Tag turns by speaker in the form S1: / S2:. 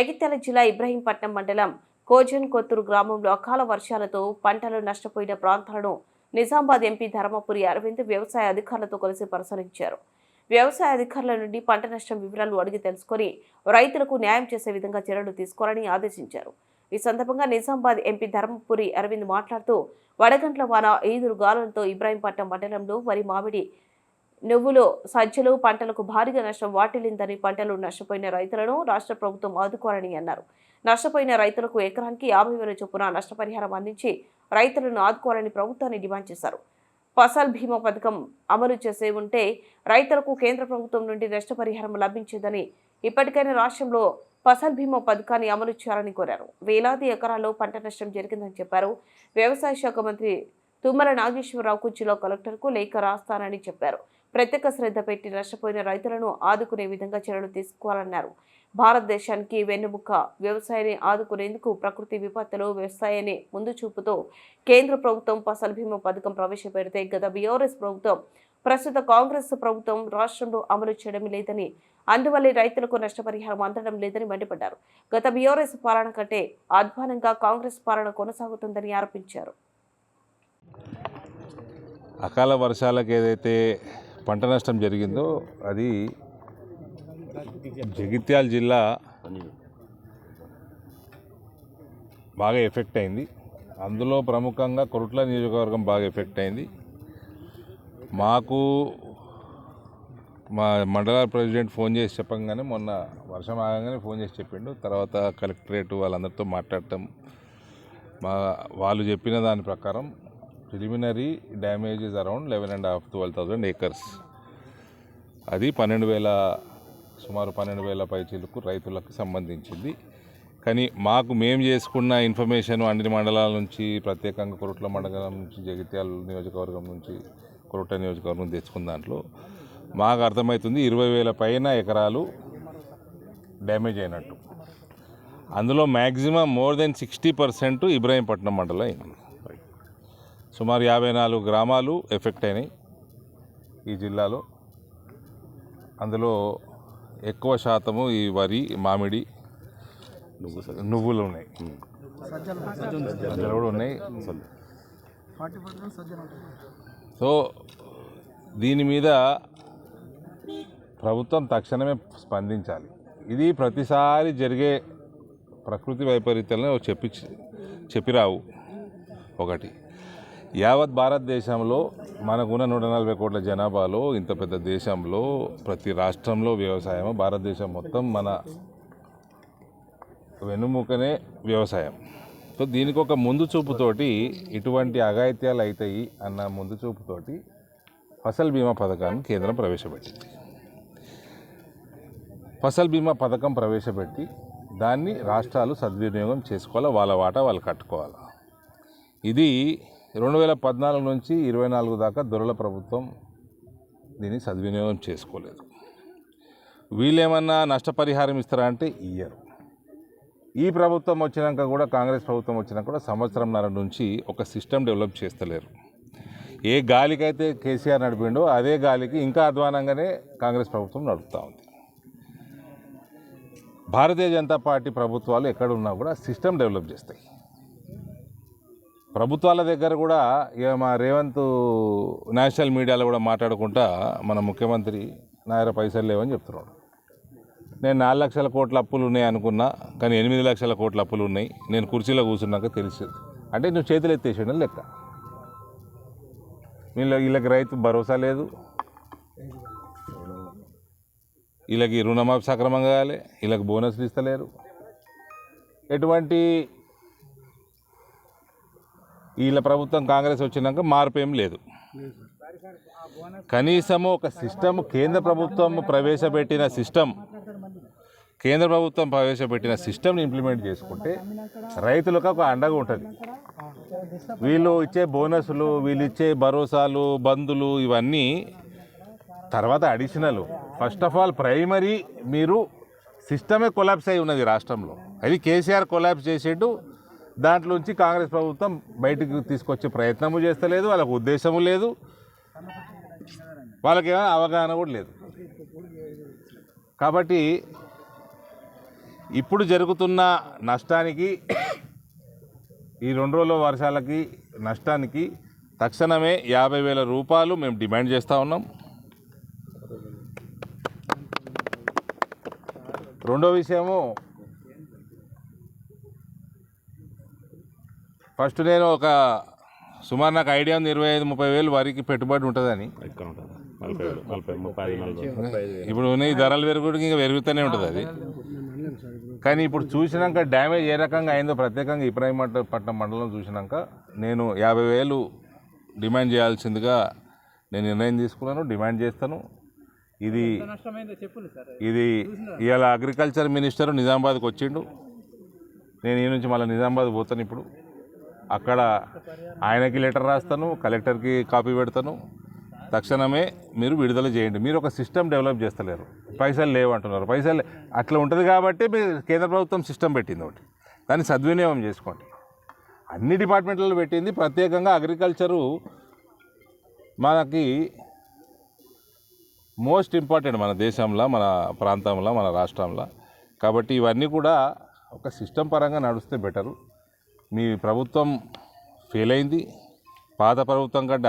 S1: జగిత్యాల జిల్లా ఇబ్రహీంపట్నం మండలం కోజన్ కొత్తూరు గ్రామంలో అకాల వర్షాలతో పంటలు నష్టపోయిన ప్రాంతాలను నిజామాబాద్ ఎంపీ ధర్మపురి అరవింద్ వ్యవసాయ అధికారులతో కలిసి పరిశీలించారు. వ్యవసాయ అధికారుల నుండి పంట నష్టం వివరాలు అడిగి తెలుసుకొని రైతులకు న్యాయం చేసే విధంగా చర్యలు తీసుకోవాలని ఆదేశించారు. ఈ సందర్భంగా నిజామాబాద్ ఎంపీ ధర్మపురి అరవింద్ మాట్లాడుతూ వడగంట్ల వాన ఈదురు గాలులతో ఇబ్రాహీంపట్నం మండలంలో వరి మామిడి నువ్వులు సజ్జలు పంటలకు భారీగా నష్టం వాటిల్లిందని పంటలు నష్టపోయిన రైతులను రాష్ట్ర ప్రభుత్వం ఆదుకోవాలని అన్నారు. నష్టపోయిన రైతులకు ఎకరానికి యాభై వేల చొప్పున నష్టపరిహారం అందించి రైతులను ఆదుకోవాలని ప్రభుత్వాన్ని డిమాండ్ చేశారు. ఫసల్ బీమా పథకం అమలు చేసే ఉంటే రైతులకు కేంద్ర ప్రభుత్వం నుండి నష్టపరిహారం లభించేదని ఇప్పటికైనా రాష్ట్రంలో ఫసల్ బీమా పథకాన్ని అమలు చేయాలని కోరారు. వేలాది ఎకరాల్లో పంట నష్టం జరిగిందని చెప్పారు. వ్యవసాయ శాఖ మంత్రి తుమ్మల నాగేశ్వరరావు కుర్చీలో కలెక్టర్కు లేఖ రాస్తానని చెప్పారు. ప్రత్యేక శ్రద్ధ పెట్టి నష్టపోయిన రైతులను ఆదుకునే విధంగా చర్యలు తీసుకోవాలన్నారు. భారతదేశానికి వెన్నుముక్క వ్యవసాయాన్ని ఆదుకునేందుకు ప్రకృతి విపత్తులు వ్యవసాయాన్ని ముందు చూపుతో కేంద్ర ప్రభుత్వం ఫసల్ బీమా పథకం ప్రవేశపెడితే గత బీఆర్ఎస్ ప్రభుత్వం ప్రస్తుత కాంగ్రెస్ ప్రభుత్వం రాష్ట్రంలో అమలు చేయడం లేదని అందువల్లే రైతులకు నష్టపరిహారం అందడం లేదని మండిపడ్డారు. గత బీఆర్ఎస్ పాలన కంటే అధ్వానంగా కాంగ్రెస్ పాలన కొనసాగుతుందని ఆరోపించారు.
S2: అకాల వర్షాలకు ఏదైతే పంట నష్టం జరిగిందో అది జగిత్యాల జిల్లా బాగా ఎఫెక్ట్ అయింది. అందులో ప్రముఖంగా కొరుట్ల నియోజకవర్గం బాగా ఎఫెక్ట్ అయింది. మాకు మా మండల ప్రెసిడెంట్ ఫోన్ చేసి చెప్పంగానే మొన్న వర్షం ఆగంగానే ఫోన్ చేసి చెప్పిండు. తర్వాత కలెక్టరేట్ వాళ్ళందరితో మాట్లాడటం మా వాళ్ళు చెప్పిన దాని ప్రకారం preliminary damages around eleven and half twelve thousand acres. అది పన్నెండు వేల సుమారు పన్నెండు వేల పైచీలకు రైతులకు సంబంధించింది. కానీ మాకు మేము చేసుకున్న ఇన్ఫర్మేషన్ అన్ని మండలాల నుంచి ప్రత్యేకంగా కొరుట్ల మండలం నుంచి జగిత్యాల నియోజకవర్గం నుంచి కొరుట్ల నియోజకవర్గం నుంచి తెచ్చుకున్న దాంట్లో మాకు అర్థమవుతుంది ఇరవై వేల పైన ఎకరాలు డ్యామేజ్ అయినట్టు. అందులో maximum more than sixty percent Ibrahimpatnam మండలం అయింది సుమారు యాభై నాలుగు గ్రామాలు ఎఫెక్ట్ అయినాయి ఈ జిల్లాలో. అందులో ఎక్కువ శాతము ఈ వరి మామిడి నువ్వులు ఉన్నాయి. సజ్జలు కూడా ఉన్నాయి. సో దీని మీద ప్రభుత్వం తక్షణమే స్పందించాలి. ఇది ప్రతిసారి జరిగే ప్రకృతి వైపరీత్యాలను చెప్పి చెప్పిరావు ఒకటి. యావత్ భారతదేశంలో మనకున్న నూట నలభై కోట్ల జనాభాలో ఇంత పెద్ద దేశంలో ప్రతి రాష్ట్రంలో వ్యవసాయం భారతదేశం మొత్తం మన వెనుముకనే వ్యవసాయం. సో దీనికి ఒక ముందు చూపుతోటి ఇటువంటి అఘాయిత్యాలు అవుతాయి అన్న ముందు చూపుతోటి ఫసల్ బీమా పథకాన్ని కేంద్రం ప్రవేశపెట్టింది. ఫసల్ బీమా పథకం ప్రవేశపెట్టి దాన్ని రాష్ట్రాలు సద్వినియోగం చేసుకోవాలి? వాళ్ళ వాటా వాళ్ళు కట్టుకోవాలి? ఇది రెండు వేల పద్నాలుగు నుంచి ఇరవై నాలుగు దాకా దొరల ప్రభుత్వం దీన్ని సద్వినియోగం చేసుకోలేదు. వీళ్ళేమన్నా నష్టపరిహారం ఇస్తారా అంటే ఇయ్యరు. ఈ ప్రభుత్వం వచ్చినాక కూడా కాంగ్రెస్ ప్రభుత్వం వచ్చినాక కూడా సంవత్సరంన్నర నుంచి ఒక సిస్టమ్ డెవలప్ చేస్తలేరు. ఏ గాలికైతే కేసీఆర్ నడిపిండో అదే గాలికి ఇంకా అధ్వానంగానే కాంగ్రెస్ ప్రభుత్వం నడుపుతూ ఉంది. భారతీయ జనతా పార్టీ ప్రభుత్వాలు ఎక్కడున్నా కూడా సిస్టమ్ డెవలప్ చేస్తాయి. ప్రభుత్వాల దగ్గర కూడా ఇక మా రేవంత్ నేషనల్ మీడియాలో కూడా మాట్లాడుకుంటా మన ముఖ్యమంత్రి నా దగ్గర పైసలు లేవని చెప్తున్నాడు. నేను నాలుగు లక్షల కోట్ల అప్పులు ఉన్నాయి అనుకున్నా కానీ ఎనిమిది లక్షల కోట్ల అప్పులు ఉన్నాయి. నేను కుర్చీలో కూర్చున్నాక తెలిసింది. అంటే నువ్వు చేతులు ఎత్తేసాడు లెక్క. వీళ్ళ వీళ్ళకి రైతు భరోసా లేదు. వీళ్ళకి రుణమాఫీ సక్రమంగా కాలే. వీళ్ళకి బోనస్లు ఇస్తలేరు. ఎటువంటి వీళ్ళ ప్రభుత్వం కాంగ్రెస్ వచ్చినాక మార్పు ఏం లేదు. కనీసము ఒక సిస్టమ్ కేంద్ర ప్రభుత్వం ప్రవేశపెట్టిన సిస్టమ్ కేంద్ర ప్రభుత్వం ప్రవేశపెట్టిన సిస్టమ్ని ఇంప్లిమెంట్ చేసుకుంటే రైతులకు ఒక అండగా ఉంటుంది. వీళ్ళు ఇచ్చే బోనస్లు వీళ్ళు ఇచ్చే భరోసాలు బంధులు ఇవన్నీ తర్వాత additional. First of all primary మీరు సిస్టమే కొలాప్స్ అయి ఉన్నది రాష్ట్రంలో. అది కేసీఆర్ కొలాప్స్ చేసేట్టు దాంట్లోంచి కాంగ్రెస్ ప్రభుత్వం బయటకు తీసుకొచ్చే ప్రయత్నము చేస్తలేదు వాళ్ళకు ఉద్దేశము లేదు. వాళ్ళకి ఏమైనా అవగాహన కూడా లేదు. కాబట్టి ఇప్పుడు జరుగుతున్న నష్టానికి ఈ రెండు రోజుల వర్షాలకి నష్టానికి తక్షణమే యాభై వేల రూపాయలు మేము డిమాండ్ చేస్తూ ఉన్నాం. రెండో విషయము ఫస్ట్ నేను ఒక సుమారు నాకు ఐడియా ఉంది ఇరవై ఐదు ముప్పై వేలు వరికి పెట్టుబడి ఉంటుందని. ఇప్పుడు ఉన్న ఈ ధరలు పెరుగుడికి ఇంకా పెరుగుతూనే ఉంటుంది అది. కానీ ఇప్పుడు చూసినాక డ్యామేజ్ ఏ రకంగా అయిందో ప్రత్యేకంగా ఇబ్రాహీంపట్నం మండలం చూసినాక నేను యాభై వేలు డిమాండ్ చేయాల్సిందిగా నేను నిర్ణయం తీసుకున్నాను డిమాండ్ చేస్తాను. ఇది ఇది ఇవాళ అగ్రికల్చర్ మినిస్టర్ నిజామాబాద్కి వచ్చిండు. నేను ఈ నుంచి మళ్ళీ నిజామాబాద్ పోతాను ఇప్పుడు. అక్కడ ఆయనకి లెటర్ రాస్తాను కలెక్టర్కి కాపీ పెడతాను. తక్షణమే మీరు విడుదల చేయండి. మీరు ఒక సిస్టమ్ డెవలప్ చేస్తలేరు. పైసలు లేవు అంటున్నారు పైసలు అట్లా ఉంటుంది కాబట్టి మీరు కేంద్ర ప్రభుత్వం సిస్టమ్ పెట్టింది ఒకటి. దాన్ని సద్వినియోగం చేసుకోండి. అన్ని డిపార్ట్మెంట్లలో పెట్టింది. ప్రత్యేకంగా అగ్రికల్చరు మనకి మోస్ట్ ఇంపార్టెంట్ మన దేశంలో మన ప్రాంతంలో మన రాష్ట్రంలో. కాబట్టి ఇవన్నీ కూడా ఒక సిస్టమ్ పరంగా నడిస్తే బెటరు. మీ ప్రభుత్వం ఫెయిల్ అయింది. పాత ప్రభుత్వం కంటే